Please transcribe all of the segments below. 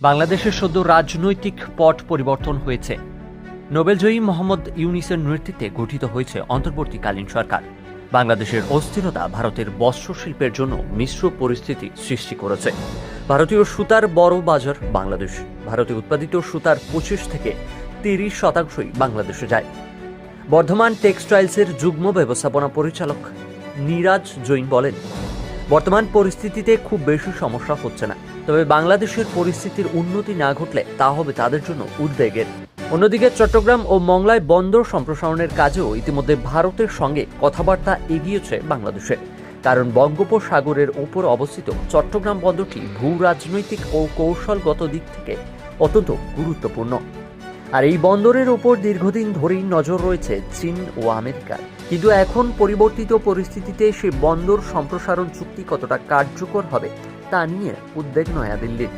বাংলাদেশের সদ্য রাজনৈতিক পট পরিবর্তন হয়েছে। নোবেলজয়ী মোহাম্মদ ইউনিসের নেতৃত্বে গঠিত হয়েছে অন্তর্বর্তীকালীন সরকার। বাংলাদেশের অস্থিরতা ভারতের বস্ত্র শিল্পের জন্য মিশ্র পরিস্থিতি সৃষ্টি করেছে। ভারতীয় সুতার বড় বাজার বাংলাদেশ। ভারতে উৎপাদিত সুতার পঁচিশ থেকে তিরিশ শতাংশই বাংলাদেশে যায়। বর্ধমান টেক্সটাইলসের যুগ্ম ব্যবস্থাপনা পরিচালক নীরাজ জৈন বলেন বর্তমান পরিস্থিতিতে খুব বেশি সমস্যা হচ্ছে না। তবে বাংলাদেশের পরিস্থিতির উন্নতি না ঘটলে তা হবে তাদের জন্য উদ্বেগের। অন্যদিকে চট্টগ্রাম ও মংলায় বন্দর সম্প্রসারণের কাজেও ইতিমধ্যে ভারতের সঙ্গে কথাবার্তা এগিয়েছে বাংলাদেশে। কারণ বঙ্গোপসাগরের ওপর অবস্থিত চট্টগ্রাম বন্দরটি ভূ রাজনৈতিক ও কৌশলগত দিক থেকে অত্যন্ত গুরুত্বপূর্ণ। আর এই বন্দরের ওপর দীর্ঘদিন ধরেই নজর রয়েছে চীন ও আমেরিকার। কিন্তু এখন পরিবর্তিত পরিস্থিতিতে সে বন্দর সম্প্রসারণ চুক্তি কতটা কার্যকর হবে, তা নিয়ে উদ্বেগ নয়াদিল্লির।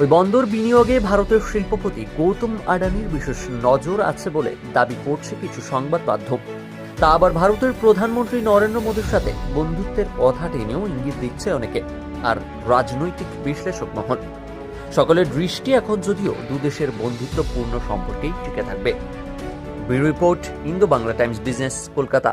ওই বন্দর বিনিয়োগে ভারতের শিল্পপতি গৌতম আডানির বিশেষ নজর আছে বলে দাবি করছে কিছু সংবাদ মাধ্যম। তা আবার ভারতের প্রধানমন্ত্রী নরেন্দ্র মোদীর সাথে বন্ধুত্বের কথা টেনেও ইঙ্গিত দিচ্ছে অনেকে, আর রাজনৈতিক বিশ্লেষক মহল। সকলের দৃষ্টি এখন যদিও দুদেশের বন্ধুত্বপূর্ণ সম্পর্কেই টিকে থাকবে। Report, Indo Bangla Times business, Kolkata.